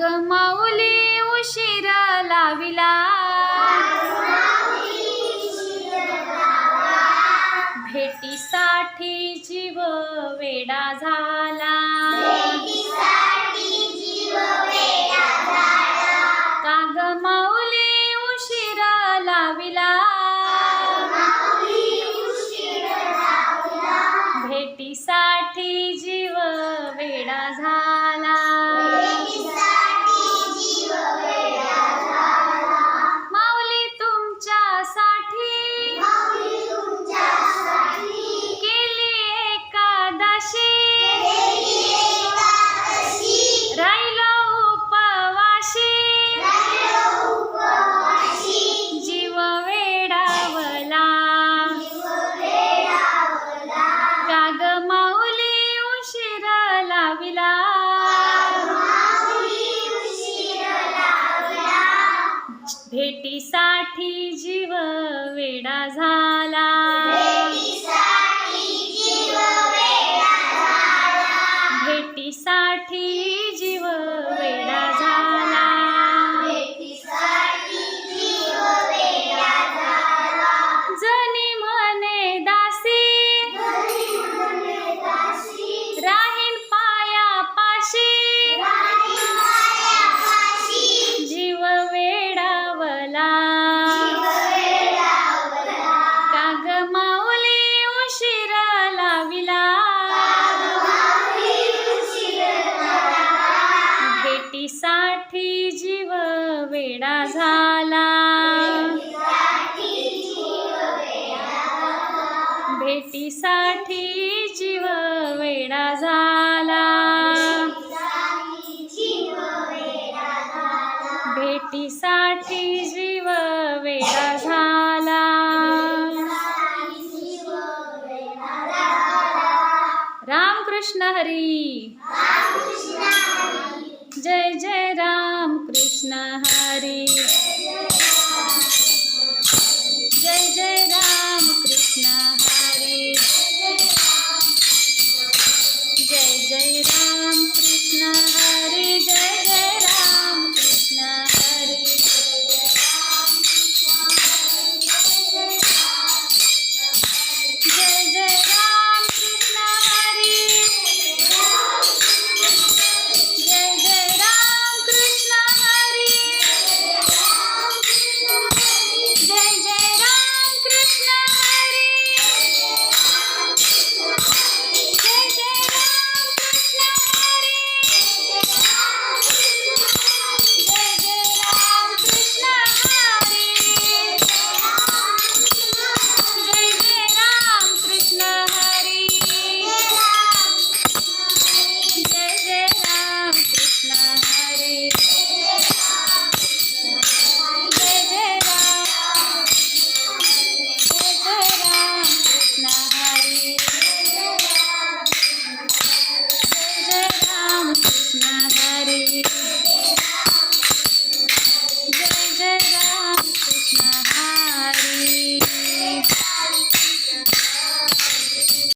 ग माऊली उशीर लाविला. भेटीसाठी जीव वेडा झाला. गाग माऊली उशीर लाविला. भेटीसाठी जीव वेडा झाला. वेडा झाला. भेटीसाठी जीव वेडा झाला. भेटीसाठी जीव वेडा झाला. रामकृष्ण हरी. जय जय राम कृष्ण हरी।